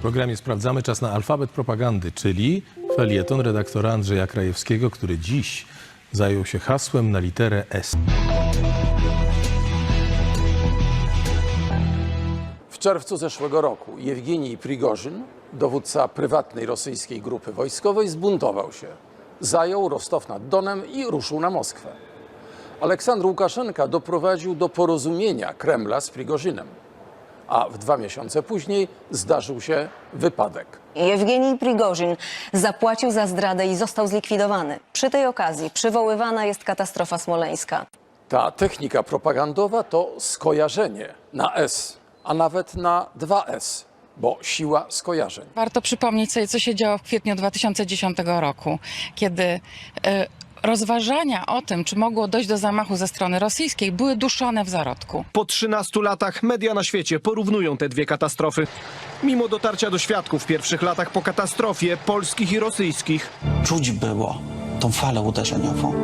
W programie sprawdzamy czas na alfabet propagandy, czyli felieton redaktora Andrzeja Krajewskiego, który dziś zajął się hasłem na literę S. W czerwcu zeszłego roku Jewgenij Prigorzyn, dowódca prywatnej rosyjskiej grupy wojskowej, zbuntował się. Zajął Rostow nad Donem i ruszył na Moskwę. Aleksandr Łukaszenka doprowadził do porozumienia Kremla z Prigorzynem. A w dwa miesiące później zdarzył się wypadek. Jewgenij Prigorzyn zapłacił za zdradę i został zlikwidowany. Przy tej okazji przywoływana jest katastrofa smoleńska. Ta technika propagandowa to skojarzenie na S, a nawet na 2S, bo siła skojarzeń. Warto przypomnieć sobie, co się działo w kwietniu 2010 roku, kiedy e, rozważania o tym, czy mogło dojść do zamachu ze strony rosyjskiej, były duszone w zarodku. Po 13 latach media na świecie porównują te dwie katastrofy. Mimo dotarcia do świadków w pierwszych latach po katastrofie polskich i rosyjskich, Czuć było tą falę uderzeniową,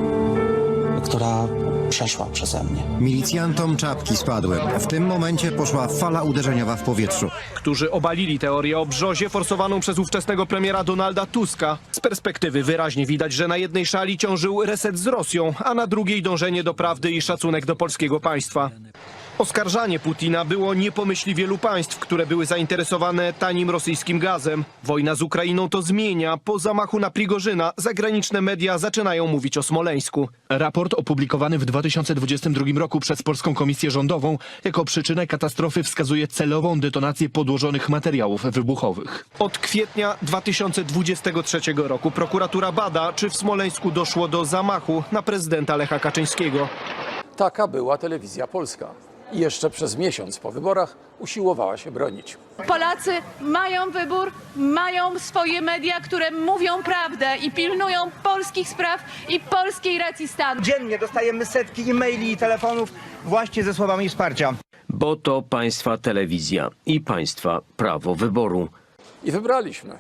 która przeszła przeze mnie. Milicjantom czapki spadły. W tym momencie poszła fala uderzeniowa w powietrzu. którzy obalili teorię o brzozie forsowaną przez ówczesnego premiera Donalda Tuska. Z perspektywy wyraźnie widać, że na jednej szali ciążył reset z Rosją, a na drugiej dążenie do prawdy i szacunek do polskiego państwa. Oskarżanie Putina było nie po myśli wielu państw, które były zainteresowane tanim rosyjskim gazem. Wojna z Ukrainą to zmienia. Po zamachu na Prigorzyna zagraniczne media zaczynają mówić o Smoleńsku. Raport opublikowany w 2022 roku przez Polską Komisję Rządową jako przyczynę katastrofy wskazuje celową detonację podłożonych materiałów wybuchowych. Od kwietnia 2023 roku prokuratura bada, czy w Smoleńsku doszło do zamachu na prezydenta Lecha Kaczyńskiego. Taka była telewizja polska. I jeszcze przez miesiąc po wyborach usiłowała się bronić. Polacy mają wybór, mają swoje media, które mówią prawdę i pilnują polskich spraw i polskiej racji stanu. Dziennie dostajemy setki e-maili i telefonów właśnie ze słowami wsparcia. bo to państwa telewizja i państwa prawo wyboru. I wybraliśmy.